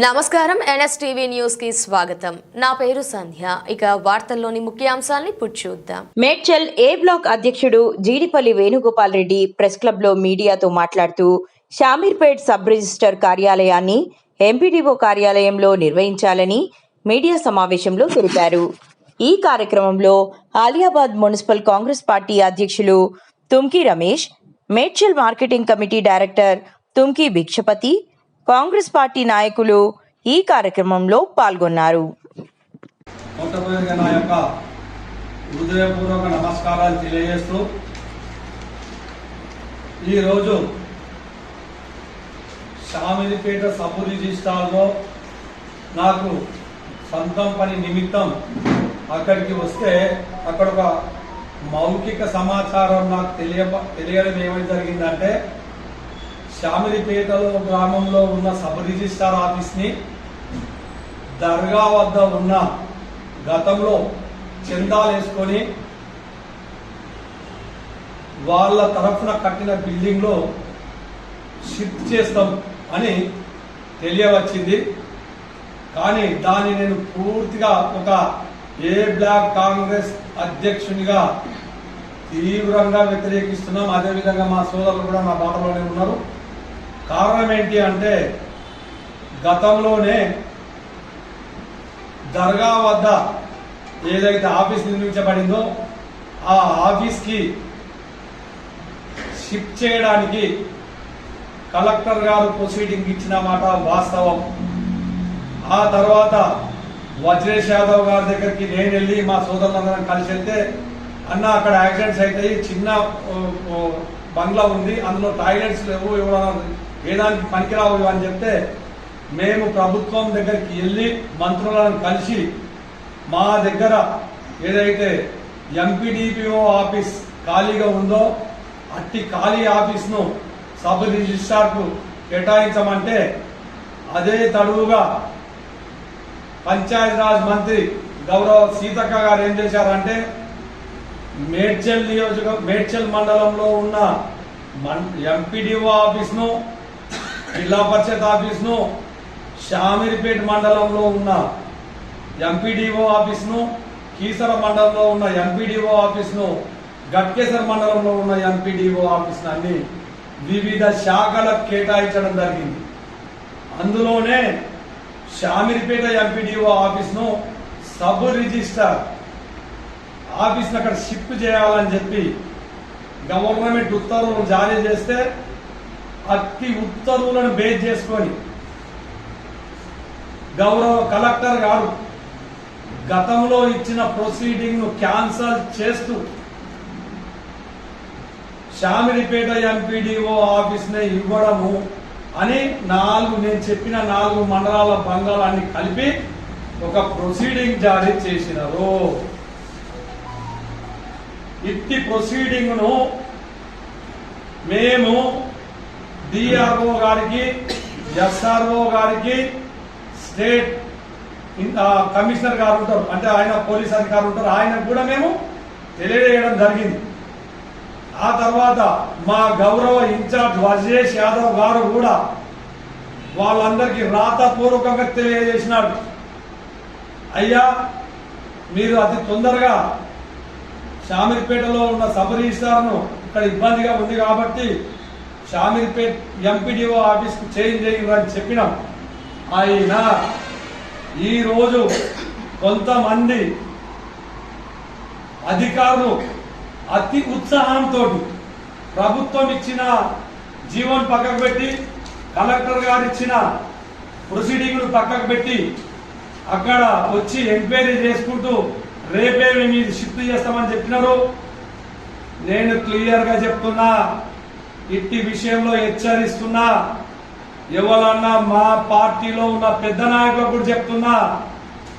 నమస్కారం. ఎన్ఎస్టీవీ న్యూస్కి స్వాగతం. నా పేరు సంధ్య. ఇక వార్తల్లోని ముఖ్యాంశాలని చూద్దాం. మేడ్చల్ ఏ బ్లాక్ అధ్యక్షుడు జీడిపల్లి వేణుగోపాల్ రెడ్డి ప్రెస్ క్లబ్లో మీడియాతో మాట్లాడుతూ షామీర్పేట్ సబ్ రిజిస్టర్ కార్యాలయాన్ని ఎంపీడీఓ కార్యాలయంలో నిర్వహించాలని మీడియా సమావేశంలో తెలిపారు. ఈ కార్యక్రమంలో ఆలియాబాద్ మున్సిపల్ కాంగ్రెస్ పార్టీ అధ్యక్షులు Tumki Ramesh Medchal marketing committee director Tumki Bhikshapati Congress party నాయకులు ఈ కార్యక్రమంలో పాల్గొన్నారు. హృదయపూర్వక నమస్కారాలు తెలియజేస్తూ ఈరోజు షామిలిపేట సబ్ రిజిస్టార్లో నాకు సొంతం పని నిమిత్తం అక్కడికి వస్తే అక్కడ ఒక మౌఖిక సమాచారం నాకు తెలియ తెలియడం ఏమని జరిగిందంటే శామిరిపేటలో గ్రామంలో ఉన్న సబ్ రిజిస్టార్ ఆఫీస్ని దర్గా వద్ద ఉన్న గతంలో చందాలు వేసుకొని వాళ్ళ తరఫున కట్టిన బిల్డింగ్లో షిఫ్ట్ చేస్తాం అని తెలియవచ్చింది. కానీ దాన్ని నేను పూర్తిగా ఒక ఏ బ్లాక్ కాంగ్రెస్ అధ్యక్షునిగా తీవ్రంగా వ్యతిరేకిస్తున్నాం. అదేవిధంగా మా సోదరులు కూడా నా బాటలోనే ఉన్నారు. కారణం ఏంటి అంటే గతంలోనే దర్గా వద్ద ఏదైతే ఆఫీస్ నిర్మించబడిందో ఆ ఆఫీస్కి షిఫ్ట్ చేయడానికి కలెక్టర్ గారు ప్రొసీడింగ్ ఇచ్చిన మాట వాస్తవం. ఆ తర్వాత వజ్రేష్ యాదవ్ గారి దగ్గరికి నేను వెళ్ళి మా సోదరులందరం కలిసి వెళ్తే అన్న అక్కడ యాక్సిడెంట్స్ అవుతాయి చిన్న బంగ్లా ఉంది అందులో టాయిలెట్స్ లేవు ఇవ్వడం ఏదానికి పనికిరావు అని చెప్తే మేము ప్రభుత్వం దగ్గరికి వెళ్ళి మంత్రులను కలిసి మా దగ్గర ఏదైతే ఎంపీడీపీఓ ఆఫీస్ ఖాళీగా ఉందో అట్టి ఖాళీ ఆఫీస్ను సబ్ రిజిస్ట్రార్కు కేటాయించమంటే అదే తడువుగా పంచాయతీరాజ్ మంత్రి గౌరవ సీతక్క గారు ఏం చేశారంటే మేడ్చల్ నియోజక మేడ్చల్ మండలంలో ఉన్న మన్ ఎంపీడీఓ ఆఫీస్ను జిల్లా పరిషత్ ఆఫీస్ను షామీర్పేట్ మండలంలో ఉన్న ఎంపీడీఓ ఆఫీస్ను కీసర మండలంలో ఉన్న ఎంపీడీఓ ఆఫీస్ను గట్కేసర్ మండలంలో ఉన్న ఎంపీడీఓ ఆఫీస్ను అన్ని వివిధ శాఖలకు కేటాయించడం జరిగింది. అందులోనే షామీర్పేట ఎంపీడీఓ ఆఫీస్ను సబ్ రిజిస్టర్ ఆఫీస్ని అక్కడ షిఫ్ట్ చేయాలని చెప్పి గవర్నమెంట్ ఉత్తర్వులు జారీ చేస్తే అట్టి ఉత్తర్వులను బేస్ చేసుకొని. గౌరవ కలెక్టర్ గారు గతంలో ఇచ్చిన ప్రొసీడింగ్ను క్యాన్సల్ చేస్తూ శామిరిపేట ఎంపీడీఓ ఆఫీస్నే ఇవ్వడము అని నాలుగు నేను చెప్పిన నాలుగు మండలాల బంగాళాన్ని కలిపి ఒక ప్రొసీడింగ్ జారీ చేసినారు. ఇట్టి ప్రొసీడింగ్ను మేము డిఆర్ఓ గారికి ఎస్ఆర్ఓ గారికి స్టేట్ కమిషనర్ గారు ఉంటారు. అంటే ఆయన పోలీస్ అధికారులు ఉంటారు. ఆయనకు కూడా మేము తెలియజేయడం జరిగింది. ఆ తర్వాత మా గౌరవ ఇన్ఛార్జ్ వజేష్ యాదవ్ గారు కూడా వాళ్ళందరికీ రాతపూర్వకంగా తెలియజేసినాడు. అయ్యా మీరు అతి తొందరగా షామీర్పేటలో ఉన్న సబ్ రిజిస్టార్ను ఇక్కడ ఇబ్బందిగా ఉంది కాబట్టి షామీర్పేట్ ఎంపీడీఓ ఆఫీస్కి చేంజ్ చేయండి చెప్పినాం. అయినా ఈరోజు కొంతమంది అధికారులు అతి ఉత్సాహంతో ప్రభుత్వం ఇచ్చిన జీవన్ పక్కకు పెట్టి కలెక్టర్ గారు ఇచ్చిన ప్రొసీడింగ్లు పక్కకు పెట్టి అక్కడ వచ్చి ఎంక్వైరీ చేసుకుంటూ రేపే మేము ఇది షిఫ్ట్ చేస్తామని చెప్పినారు. నేను క్లియర్గా చెప్తున్నా ఇట్టి విషయంలో హెచ్చరిస్తున్నా. ఎవరన్నా మా పార్టీలో ఉన్న పెద్ద నాయకులకు కూడా చెప్తున్నా.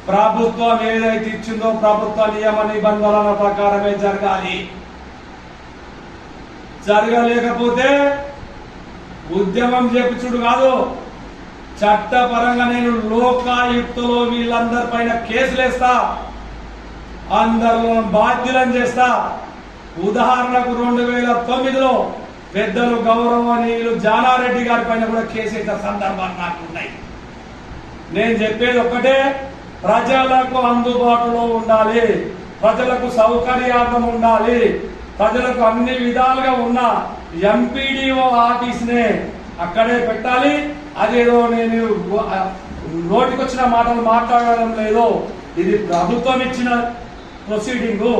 ప్రభుత్వం ఏదైతే ఇచ్చిందో ప్రభుత్వ నియమ నిబంధనల ప్రకారమే జరగాలి. జరగలేకపోతే ఉద్యమం చేపించుడు కాదు. చట్టపరంగా నేను లోకాయుక్తలో వీళ్ళందరి పైన కేసులేస్తా అందరిలో బాధ్యులను చేస్తా. ఉదాహరణకు రెండు వేల తొమ్మిదిలో పెద్దలు గౌరవనీయులు జానారెడ్డి గారి పైన కూడా కేసు వేసిన సందర్భాలు నాకు ఉన్నాయి. నేను చెప్పేది ఒక్కటే ప్రజలకు అందుబాటులో ఉండాలి ప్రజలకు సౌకర్యార్థం ఉండాలి ప్రజలకు అన్ని విధాలుగా ఉన్న ఎంపీడీఓ ఆఫీస్నే అక్కడే పెట్టాలి. అదేదో నేను నోటికొచ్చిన మాటలు మాట్లాడడం లేదు ఇది ప్రభుత్వం ఇచ్చిన ప్రొసీడింగు.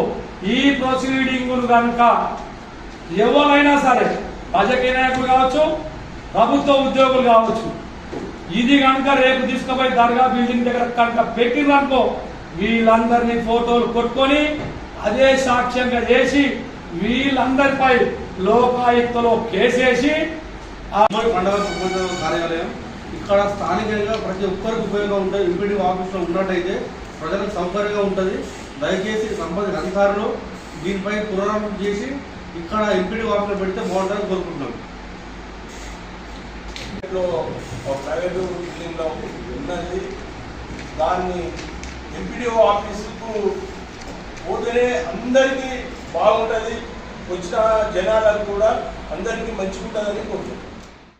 ఈ ప్రొసీడింగులు కనుక ఎవరైనా సరే రాజకీయ నాయకులు కావచ్చు ప్రభుత్వ ఉద్యోగులు కావచ్చు ఇది కనుక రేపు తీసుకుపోయి దర్గా బిల్డింగ్ దగ్గర కనుక పెట్టిందనుకో వీళ్ళందరినీ ఫోటోలు కొట్టుకొని అదే సాక్ష్యంగా చేసి వీళ్ళందరిపై లోకాయుక్తలో కేసేసి ఉమ్మడి పండుగ కార్యాలయం ఇక్కడ స్థానికంగా ప్రతి ఒక్కరికి ఉపయోగం ఉంటుంది ఎంపీడీ ఆఫీస్లో ఉన్నట్టయితే ప్రజలకు సౌకర్యంగా ఉంటుంది. దయచేసి సంబంధిత అధికారులు దీనిపై పునరావృతం చేసి ఇక్కడ ఎంపీడీ ఆఫీస్లో పెడితే బాగుంటుందని కోరుకుంటున్నాం ప్రైవేట్ బిల్డింగ్లో ఉన్నది. దాన్ని ఎంపీడీఓ ఆఫీసుకు పోతేనే అందరికీ బాగుంటుంది. వచ్చిన జనాలకు కూడా అందరికీ మంచిగా ఉంటుందని కోరుకుంటున్నాం.